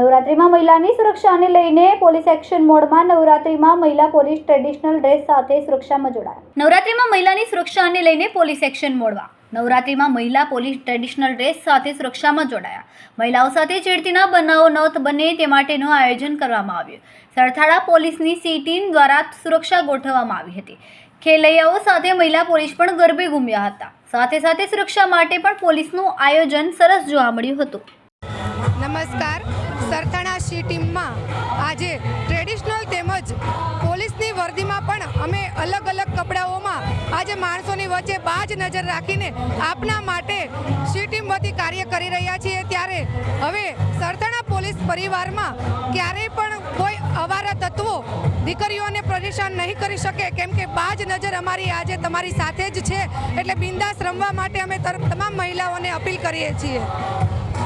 નવરાત્રિમાં મહિલાની સુરક્ષાને લઈને પોલીસ એક્શન મોડમાં નવરાત્રિમાં મહિલા પોલીસ ટ્રેડિશનલ ડ્રેસ સાથે સુરક્ષામાં જોડાયા. નવરાત્રિમાં મહિલાની સુરક્ષાને લઈને પોલીસ એક્શન મોડમાં. નવરાત્રિમાં મહિલા પોલીસ ટ્રેડિશનલ ડ્રેસ સાથે સુરક્ષામાં જોડાયા. મહિલાઓ સાથે છેડતીના બનાવો ન બને તે માટેનું આયોજન કરવામાં આવ્યું. સરથાળા પોલીસની સી ટીમ દ્વારા સુરક્ષા ગોઠવવામાં આવી હતી. ખેલૈયાઓ સાથે મહિલા પોલીસ પણ ગરબે ઘૂમ્યા હતા. સાથે સાથે સુરક્ષા માટે પણ પોલીસનું આયોજન સરસ જોવા મળ્યું હતું. નમસ્કાર. સરથાણા સી ટીમમાં આજે ટ્રેડિશનલ તેમજ પોલીસની વર્દીમાં પણ અમે અલગ અલગ કપડાઓમાં આજે માણસોની વચ્ચે બાજ નજર રાખીને આપના માટે સી ટીમ વતી કાર્ય કરી રહ્યા છીએ. ત્યારે હવે સરથાણા પોલીસ પરિવારમાં ક્યારેય પણ કોઈ અવારા તત્વો દીકરીઓને પરેશાન નહીં કરી શકે, કેમ કે બાજ નજર અમારી આજે તમારી સાથે જ છે. એટલે બિંદાસ રમવા માટે અમે તમામ મહિલાઓને અપીલ કરીએ છીએ.